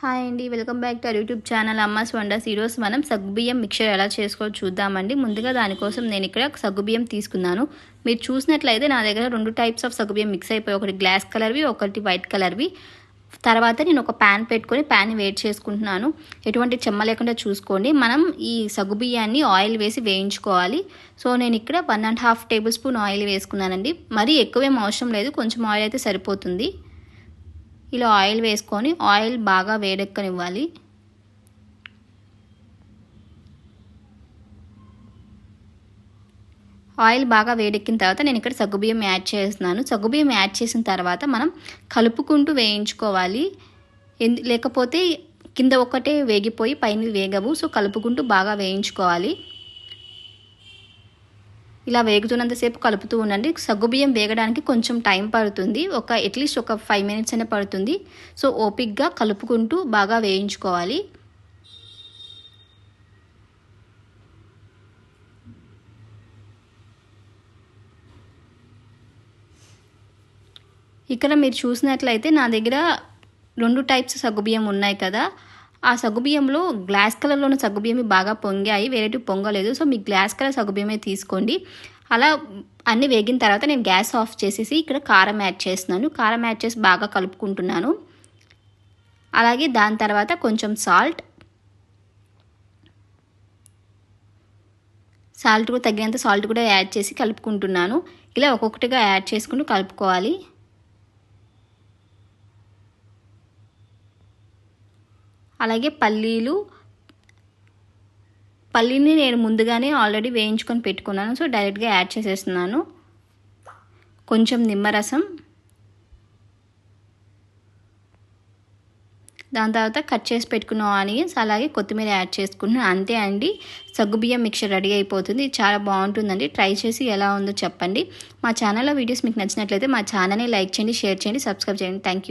Hi అండి welcome back to our YouTube channel Amma's wonders ఈరోజు మనం సగ్గుబియ్యం మిక్చర్ ఎలా చేసుకోవాలో చూద్దామండి. ముందుగా దానికోసం నేను ఇక్కడ సగ్గుబియ్యం తీసుకున్నాను. మీరు చూసినట్లయితే నా దగ్గర రెండు టైప్స్ ఆఫ్ సగ్గుబియ్యం మిక్స్ అయిపోయి ఒకటి గ్లాస్ కలర్వి ఒకటి వైట్ కలర్వి తర్వాత నేను ఒక ప్యాన్ పెట్టుకొని ప్యాన్ వేడి చేసుకుంటున్నాను. ఎటువంటి చెమ్మ లేకుండా చూసుకోండి. మనం ఈ సగ్గుబియ్యాన్ని ఆయిల్ వేసి వేయించుకోవాలి. సో నేను ఇక్కడ one and half table spoon oil వేసుకున్నానండి. మరీ ఎక్కువేం అవసరం లేదు. కొంచెం ఆయిల్ అయితే సరిపోతుంది. ఇలా ఆయిల్ వేసుకొని ఆయిల్ బాగా వేడెక్కనివ్వాలి. ఆయిల్ బాగా వేడెక్కిన తర్వాత నేను ఇక్కడ సగ్గుబియ్యం యాడ్ చేస్తున్నాను. సగ్గుబియ్యం యాడ్ చేసిన తర్వాత మనం కలుపుకుంటూ వేయించుకోవాలి. లేకపోతే కింద ఒక్కటే వేగిపోయి పైన వేగవు. సో కలుపుకుంటూ బాగా వేయించుకోవాలి. ఇలా వేగుతున్నంతసేపు కలుపుతూ ఉండండి. సగ్గుబియ్యం వేగడానికి కొంచెం టైం పడుతుంది. ఒక అట్లీస్ట్ ఒక ఫైవ్ మినిట్స్ అయినా పడుతుంది. సో ఓపిక్గా కలుపుకుంటూ బాగా వేయించుకోవాలి. ఇక్కడ మీరు చూసినట్లయితే నా దగ్గర రెండు టైప్స్ సగ్గుబియ్యం ఉన్నాయి కదా. ఆ సగ్గుబియ్యంలో గ్లాస్ కలర్లో ఉన్న సగ్గుబియ్యం బాగా పొంగాయి. వేరేటివి పొంగలేదు. సో మీ గ్లాస్ కలర్ సగ్గుబియ్యమే తీసుకోండి. అలా అన్నీ వేగిన తర్వాత నేను గ్యాస్ ఆఫ్ చేసేసి ఇక్కడ కారం యాడ్ చేస్తున్నాను. కారం యాడ్ చేసి బాగా కలుపుకుంటున్నాను. అలాగే దాని తర్వాత కొంచెం సాల్ట్. సాల్ట్ కూడా తగినంత సాల్ట్ కూడా యాడ్ చేసి కలుపుకుంటున్నాను. ఇలా ఒక్కొక్కటిగా యాడ్ చేసుకుంటూ కలుపుకోవాలి. అలాగే పల్లీలు పల్లీని నేను ముందుగానే ఆల్రెడీ వేయించుకొని పెట్టుకున్నాను. సో డైరెక్ట్గా యాడ్ చేసేస్తున్నాను. కొంచెం నిమ్మరసం. దాని తర్వాత కట్ చేసి పెట్టుకున్న ఆనియన్స్ అలాగే కొత్తిమీర యాడ్ చేసుకున్నాను. అంతే అండి. సగ్గుబియ్యం మిక్చర్ రెడీ అయిపోతుంది. చాలా బాగుంటుందండి. ట్రై చేసి ఎలా ఉందో చెప్పండి. మా ఛానల్లో వీడియోస్ మీకు నచ్చినట్లయితే మా ఛానల్ని లైక్ చేయండి షేర్ చేయండి సబ్స్క్రైబ్ చేయండి. Thank you